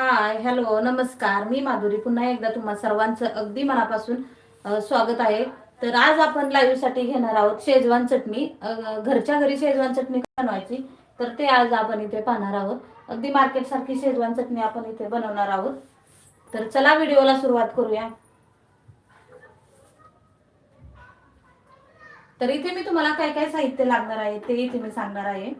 Hi hello नमस्कार. मी माधुरी. पुन्हा एकदा तुम्हा सर्वांचं अगदी मनापासून स्वागत आहे. तर आज आपण लाईव्हसाठी घेणार आहोत शेजवान चटणी. घरच्या घरी शेजवान चटणी बनवायची? तर ते आज आपण इथे पाहणार आहोत. अगदी मार्केट सारखी शेजवान चटणी आपण इथे बनवणार आहोत. तर चला व्हिडिओला सुरुवात करूया. तर इथे मी तुम्हाला काय काय साहित्य लागणार आहे ते इथे मी सांगणार आहे.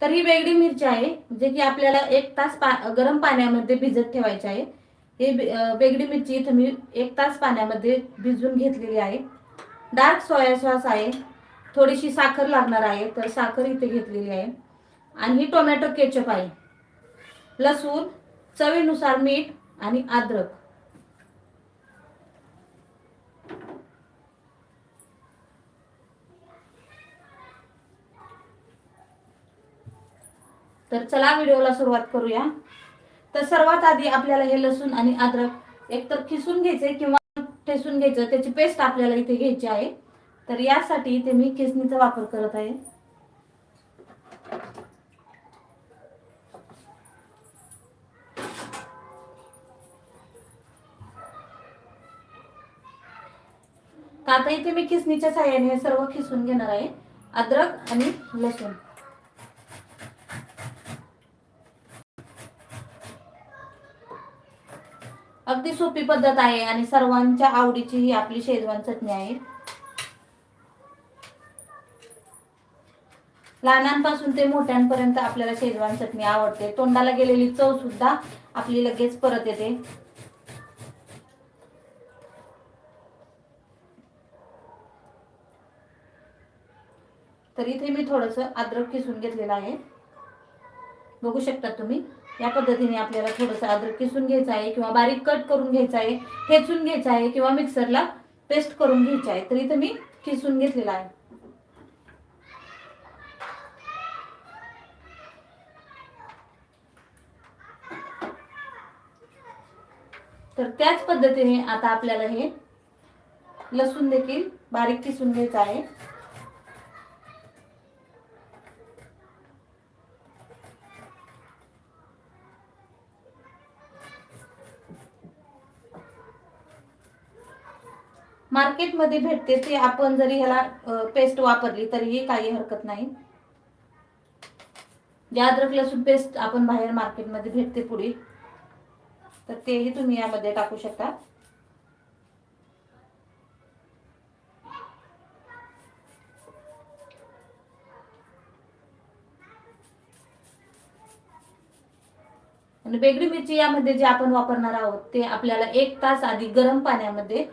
तर ही वेगळी मिरची आहे जे की आपल्याला एक तास पा गरम पाण्यामध्ये भिजत ठेवायची आहे. हे बे- वेगळी मिरची इथं मी एक तास पाण्यामध्ये भिजून घेतलेली आहे. डार्क सोया सॉस आहे थोडीशी साखर लागणार आहे तर साखर इथे घेतलेली आहे. आणि ही टोमॅटो केचप आहे. लसूण चवीनुसार मीठ आणि अद्रक. तर चला व्हिडिओला सुरुवात करूया. तर सर्वात आधी आपल्याला हे लसूण आणि अद्रक एकतर खिसून घ्यायचे किंवा ठेसून घ्यायचं त्याची पेस्ट आपल्याला इथे घ्यायची आहे. तर यासाठी इथे मी खिसणीचा वापर करत आहे. आता इथे मी खिसणीच्या साह्याने हे सर्व खिसून घेणार आहे. अद्रक आणि लसूण. अगदी सोपी पद्धत आहे आणि सर्वांच्या आवडीची ही आपली शेजवान चटणी आहे. लहानांपासून ते मोठ्यांपर्यंत आपल्याला शेजवान चटणी आवडते. तोंडाला गेलेली चव सुद्धा आपली लगेच परत येते. तर इथे मी थोडस अद्रक किसून घेतलेलं आहे. बघू शकता तुम्ही? या पद्धतीने आपल्याला थोडंसं अद्रक किसून घ्यायचं आहे किंवा बारीक कट करून घ्यायचं आहे ठेचून घ्यायचं आहे किंवा मिक्सरला पेस्ट करून घ्यायची आहे. तर इथं मी किसून घेतलेला आहे. तर त्याच पद्धतीने आता आपल्याला हे लसूण देखील बारीक किसून घ्यायचं आहे. मार्केटमध्ये भेटते ते आपण जरी ह्याला पेस्ट वापरली तरीही काही हरकत नाही. जे अद्रक लसूण पेस्ट आपण बाहेर मार्केटमध्ये भेटते पुढे. तर तेही तुम्ही यामध्ये टाकू शकता. आणि बेगडी मिरची यामध्ये जे आपण वापरणार आहोत ते आपल्याला एक तास आधी गरम पाण्यामध्ये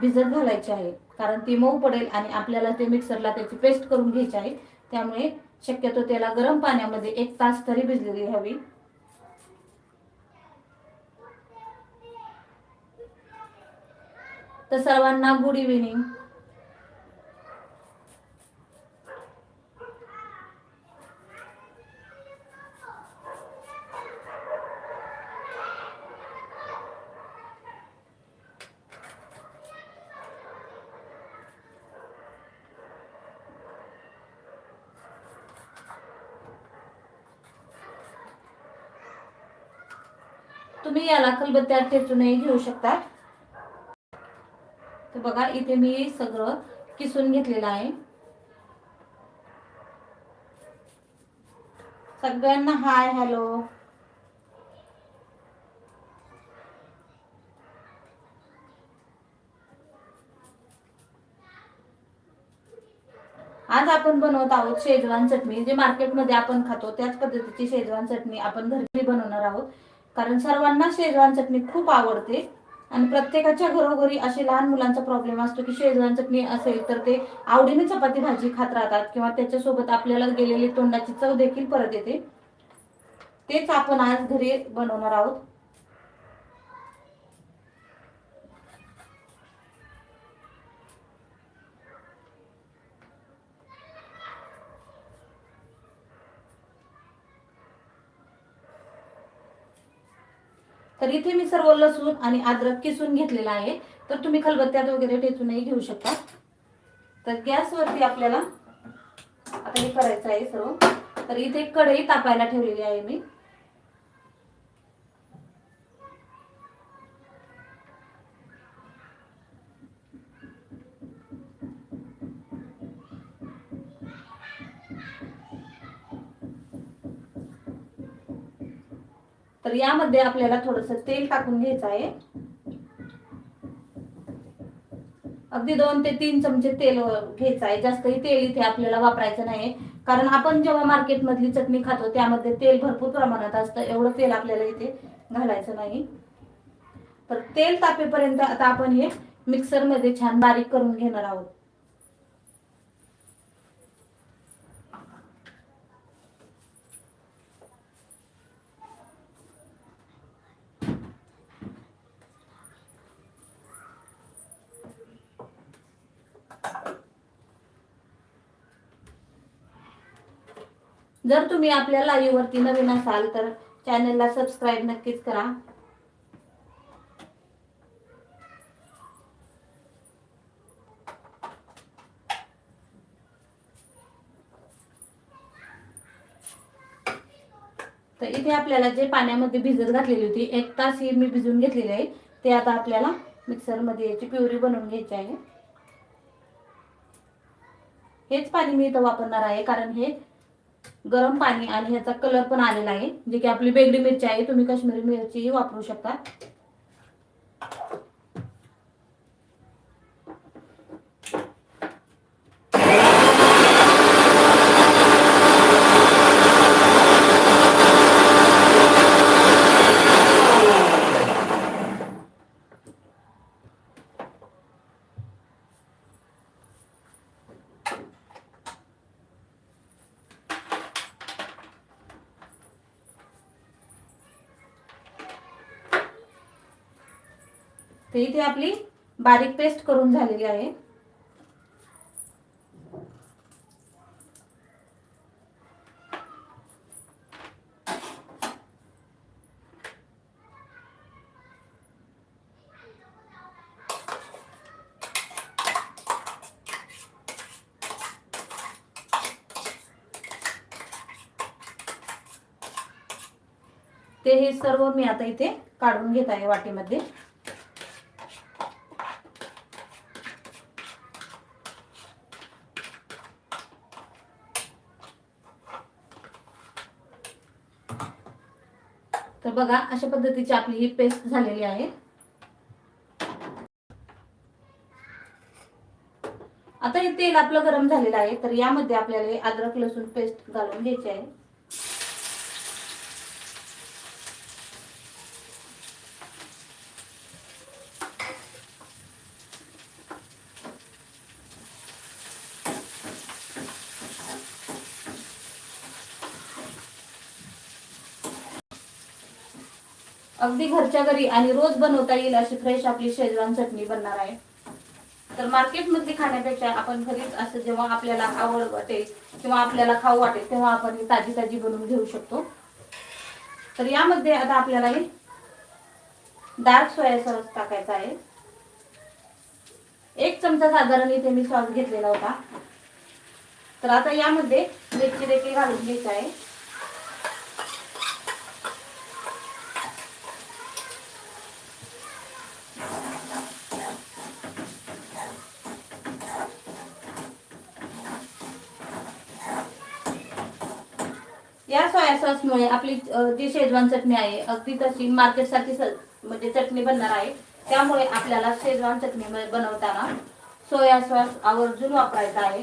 भिजत घालायचे आहे. कारण ती मऊ पडेल आणि आपल्याला ते मिक्सरला त्याची पेस्ट करून घ्यायची आहे. त्यामुळे शक्यतो त्याला गरम पाण्यामध्ये एक तास तरी भिजलेली हवी. तर सर्वांना गुड इव्हिनिंग तुम्ही याला कलबत्त्या ठेचूनही घेऊ शकता. तर बघा इथे मी सगळं किसून घेतलेलं आहे. सगळ्यांना हाय हॅलो. आज आपण बनवत आहोत शेजवान चटणी. जे मार्केटमध्ये आपण खातो त्याच पद्धतीची शेजवान चटणी आपण घरी बनवणार आहोत. कारण सर्वांना शेजवान चटणी खूप आवडते. आणि प्रत्येकाच्या घरोघरी असे लहान मुलांचा प्रॉब्लेम असतो की शेजवान चटणी असेल तर ते आवडीने चपाती भाजी खात राहतात किंवा त्याच्यासोबत आपल्याला गेलेली तोंडाची चव देखील परत येते. तेच आपण आज घरी बनवणार आहोत. तर इथे मी सर्व लसूण आणि अद्रक किसून घेतलेला आहे. तर तुम्ही खलबत्त्यात वगैरे ठेचूनही घेऊ शकता. तर गॅसवरती आपल्याला आता हे करायचं आहे सर्व. तर इथे कढई तापायला ठेवलेली आहे मी. तर यामध्ये आपल्याला थोडस तेल टाकून घ्यायचं आहे. अगदी दोन ते तीन चमचे तेल घ्यायचं आहे. जास्तही तेल इथे आपल्याला वापरायचं नाही. कारण आपण जेव्हा मार्केटमधली चटणी खातो त्यामध्ये तेल भरपूर प्रमाणात असतं. एवढं तेल आपल्याला इथे घालायचं नाही. तर तेल तापेपर्यंत आता आपण हे मिक्सरमध्ये छान बारीक करून घेणार आहोत. जर तुम्ही आपल्या लाईव्हवरती नवीन असाल तर चॅनलला सबस्क्राईब नक्कीच करा. तर इथे आपल्याला जे पाण्यामध्ये भिजत घातलेली होती एक तास ही मी भिजून घेतलेली आहे. ते आता आपल्याला मिक्सरमध्ये याची प्युरी बनवून घ्यायची आहे. हेच पाणी मी इथं वापरणार आहे कारण हे गरम पाणी आणि ह्याचा कलर पण आलेला आहे. जे की आपली बेगडी मिरची आहे तुम्ही काश्मीरी मिरचीही वापरू शकता. तर इथे आपली बारीक पेस्ट करून झालेली आहे. ते हे सर्व मी आता इथे काढून घेत आहे वाटीमध्ये. तर बघा अशा पद्धतीची आपली ही पेस्ट झालेली आहे. आता हे तेल आपलं गरम झालेलं आहे तर यामध्ये आपल्याला अद्रक लसूण पेस्ट घालून घ्यायची आहे. अगदी घरच्या घरी आणि रोज बनवता येईल अशी फ्रेश आपली शेजवान चटणी बनणार आहे. तर मार्केटमधली खाण्यापेक्षा आपण घरीच असं जेव्हा आपल्याला आवड वाटेल किंवा आपल्याला खाऊ वाटेल तेव्हा आपण ही ताजी ताजी बनवून घेऊ शकतो. तर यामध्ये आता आपल्याला हे डार्क सोया सॉस टाकायचा आहे. एक चमचा साधारण इथे मी सॉस घेतलेला होता. तर आता यामध्ये मिरची देखील घालून घ्यायची आहे या सोया सॉसमुळे आपली जी शेजवान चटणी आहे अगदी तशी मार्केट सारखी म्हणजे चटणी बनणार आहे. त्यामुळे आपल्याला शेजवान चटणी बनवताना सोया सॉस आवर्जून वापरायचा आहे.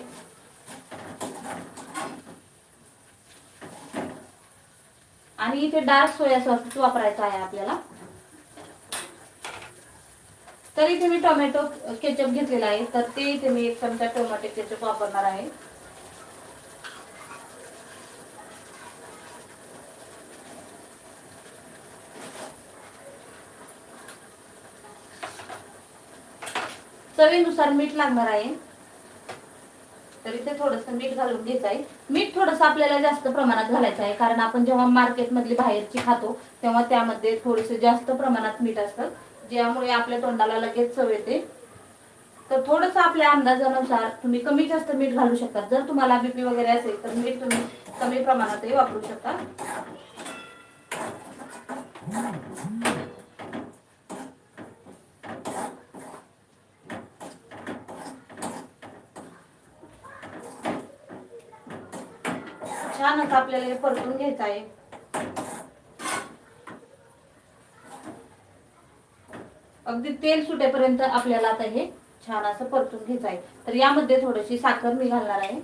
आणि इथे डार्क सोया सॉस वापरायचा आहे आपल्याला. तर इथे मी टोमॅटो केचप घेतलेला आहे. तर ते इथे मी एक चमचा टोमॅटो केचप वापरणार आहे. चवीनुसार मीठ लागणार आहे. तर इथे थोडस मीठ घालून घ्यायचं आहे मीठ थोडस आपल्याला जास्त प्रमाणात घालायचं आहे कारण आपण जेव्हा मार्केटमधली बाहेरची खातो तेव्हा त्यामध्ये थोडेसे जास्त प्रमाणात मीठ असतं. ज्यामुळे आपल्या तोंडाला लगेच चव येते. तर थोडस आपल्या अंदाजानुसार तुम्ही कमी जास्त मीठ घालू शकता. जर तुम्हाला बीपी वगैरे असेल तर मीठ तुम्ही कमी प्रमाणातही वापरू शकता. छानच आपल्याला हे परतून घ्यायचं आहे. अगदी तेल सुटेपर्यंत आपल्याला आता हे छान असं परतून घ्यायचं आहे. तर यामध्ये थोडीशी साखर मी घालणार आहे.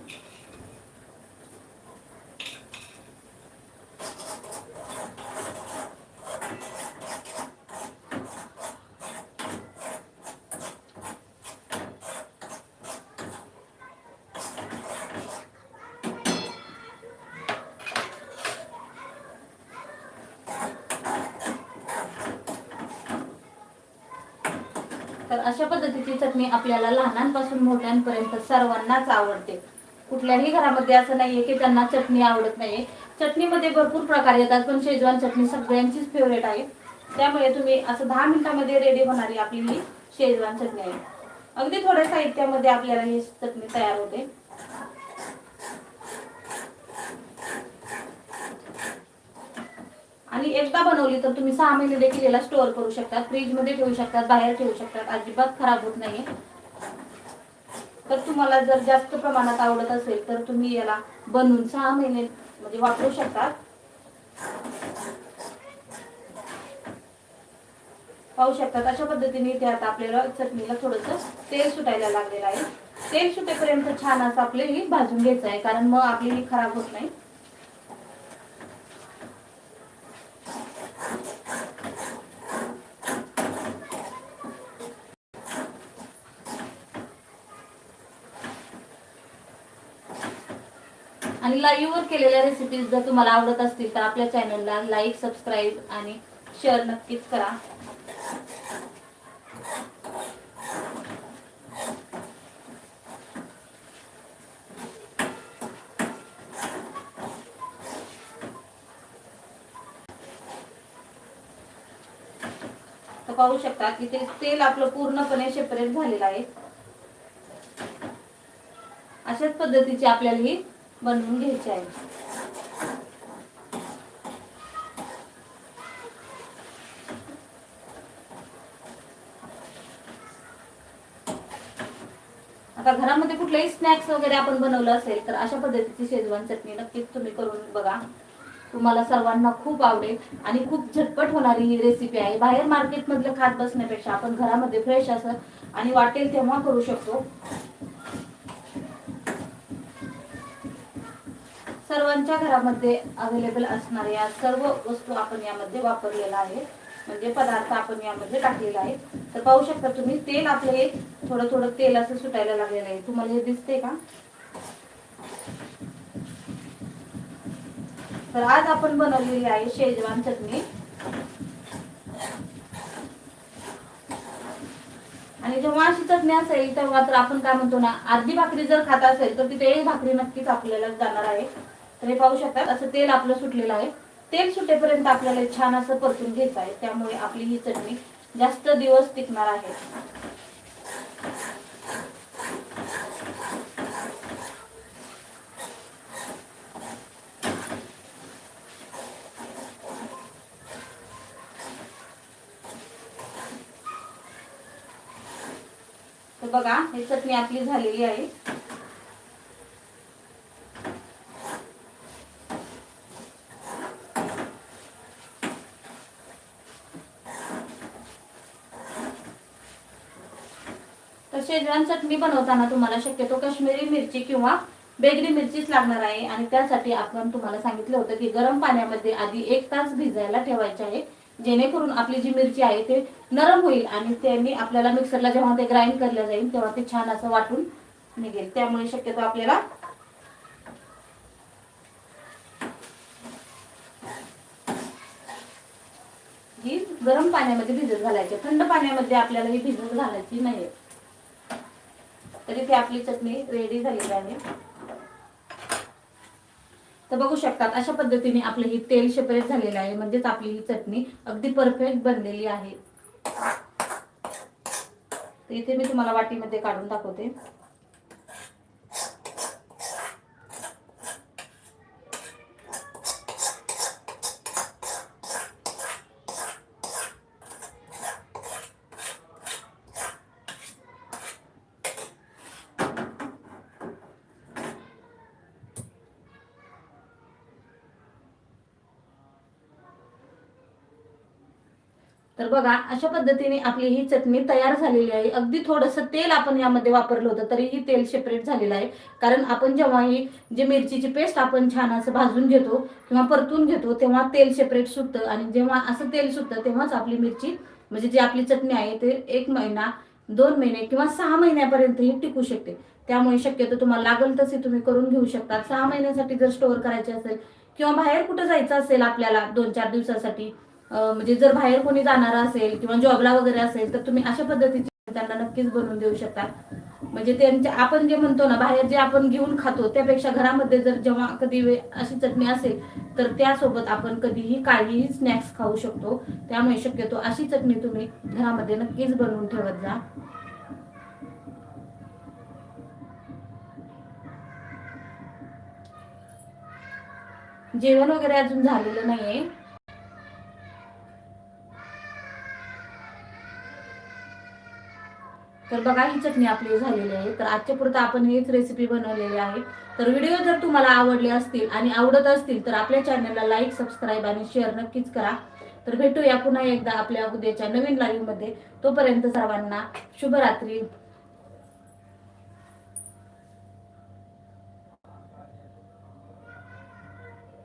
तर अशा पद्धतीची चटणी आपल्याला लहानांपासून मोठ्यांपर्यंत सर्वांनाच आवडते. कुठल्याही घरामध्ये असं नाहीये की त्यांना चटणी आवडत नाहीये. चटणीमध्ये भरपूर प्रकार येतात पण शेजवान चटणी सगळ्यांचीच फेवरेट आहे. त्यामुळे तुम्ही असं दहा मिनिटामध्ये रेडी होणारी आपली ही शेजवान चटणी आहे. अगदी थोड्या साहित्यामध्ये आपल्याला ही चटणी तयार होते. आणि एकदा बनवली तर तुम्ही सहा महिने देखील याला स्टोअर करू शकता फ्रीजमध्ये ठेवू शकतात बाहेर ठेवू शकतात अजिबात खराब होत नाही तर तुम्हाला जर जास्त प्रमाणात आवडत असेल तर तुम्ही याला बनवून सहा महिने म्हणजे वापरू शकता. पाहू शकतात अशा पद्धतीने इथे आता आपल्याला चटणीला थोडस तेल सुटायला लागलेलं आहे. तेल सुटेपर्यंत छान असं आपले भाजून घ्यायचं आहे कारण मग आपली ही खराब होत नाही. आणि लाईव्हवर केलेल्या रेसिपीज जर तुम्हाला आवडत असतील तर आपल्या चॅनलला लाईक सबस्क्राईब आणि शेअर नक्कीच करा. तर पाहू शकता की ते तेल आपलं पूर्णपणे सेपरेट झालेलं आहे. अशाच पद्धतीची आपल्याला ही बनवून घ्यायची आहे. आता घरामध्ये कुठलेही स्नॅक्स वगैरे आपण बनवलं असेल तर अशा पद्धतीची शेजवान चटणी नक्कीच तुम्ही करून बघा. तुम्हाला सर्वांना खूप आवडेल आणि खूप झटपट होणारी ही रेसिपी आहे. बाहेर मार्केटमधलं खात बसण्यापेक्षा आपण घरामध्ये फ्रेश असं आणि वाटेल तेव्हा करू शकतो. सर्वांच्या घरामध्ये अवेलेबल असणाऱ्या सर्व वस्तू आपण यामध्ये वापरलेला आहे म्हणजे पदार्थ आपण यामध्ये टाकलेला आहे तर पाहू शकता तुम्ही तेल आपलं हे थोडं थोडं तेल असं सुटायला लागलेलं आहे. तुम्हाला हे दिसते का? तर आज आपण बनवलेली आहे शेजवान चटणी. आणि जेव्हा अशी चटणी असेल तेव्हा तर आपण काय म्हणतो ना अर्धी भाकरी जर खात असेल तर तिथे एक भाकरी नक्कीच आपल्याला जाणार आहे. तर हे पाहू शकतात असं तेल आपलं सुटलेलं आहे. तेल सुटेपर्यंत आपल्याला छान असं परतून घ्यायचं आहे. त्यामुळे आपली ही चटणी जास्त दिवस टिकणार आहे. तर बघा ही चटणी आपली झालेली आहे. शेजवान चटणी बनवताना तुम्हाला शक्यतो काश्मीरी मिरची किंवा बेगरी मिरचीच लागणार आहे. आणि त्यासाठी आपण तुम्हाला सांगितलं होतं की गरम पाण्यामध्ये आधी एक तास भिजायला ठेवायचे आहे. जेणेकरून आपली जी मिरची आहे ते नरम होईल आणि त्यांनी आपल्याला मिक्सरला जेव्हा ते ग्राइंड केलं जाईल तेव्हा ते छान असं वाटून निघेल. त्यामुळे शक्यतो आपल्याला ही गरम पाण्यामध्ये भिजत घालायची. थंड पाण्यामध्ये आपल्याला ही भिजत घालायची नाही तर इथे आपली चटणी रेडी झालेली आहे. तर बघू शकतात अशा पद्धतीने आपलं ही तेल सेपरेट झालेलं आहे म्हणजेच आपली ही चटणी अगदी परफेक्ट बनलेली आहे. तर इथे मी तुम्हाला वाटीमध्ये काढून दाखवते. तर बघा अशा पद्धतीने आपली ही चटणी तयार झालेली आहे. अगदी थोडंसं तेल आपण यामध्ये वापरलं होतं तरीही तेल सेपरेट झालेलं आहे. कारण आपण जेव्हा ही जे मिरचीची पेस्ट आपण छान असं भाजून घेतो किंवा परतून घेतो तेव्हा तेल सेपरेट सुटतं. आणि जेव्हा असं तेल सुटतं तेव्हाच आपली मिरची म्हणजे जी आपली चटणी आहे ते एक महिना दोन महिने किंवा सहा महिन्यापर्यंत ही टिकू शकते. त्यामुळे शक्यतो तुम्हाला लागल तसे तुम्ही करून घेऊ शकता. सहा महिन्यासाठी जर स्टोअर करायचे असेल किंवा बाहेर कुठं जायचं असेल आपल्याला दोन चार दिवसासाठी म्हणजे जर बाहेर कोणी जाणार असेल किंवा जॉबला वगैरे असेल तर तुम्ही अशा पद्धतीचे त्यांना नक्कीच बनवून देऊ शकता. म्हणजे त्यांच्या आपण जे म्हणतो ना बाहेर जे आपण घेऊन खातो त्यापेक्षा घरामध्ये जर जेव्हा कधी वेळ अशी चटणी असेल तर त्यासोबत आपण कधीही काहीही स्नॅक्स खाऊ शकतो. त्यामुळे शक्यतो अशी चटणी तुम्ही घरामध्ये नक्कीच बनवून ठेवत जा. जेवण वगैरे अजून झालेलं नाहीये. तर बघा ही चटणी आपली झालेली आहे. तर आजच्या पुरतं आपण हीच रेसिपी बनवलेली आहे. तर व्हिडिओ जर तुम्हाला आवडले असतील आणि आवडत असतील तर आपल्या चॅनलला लाईक सबस्क्राईब आणि शेअर नक्कीच करा. तर भेटूया पुन्हा एकदा आपल्या उद्याच्या नवीन लाईव्हमध्ये. तोपर्यंत सर्वांना शुभरात्री.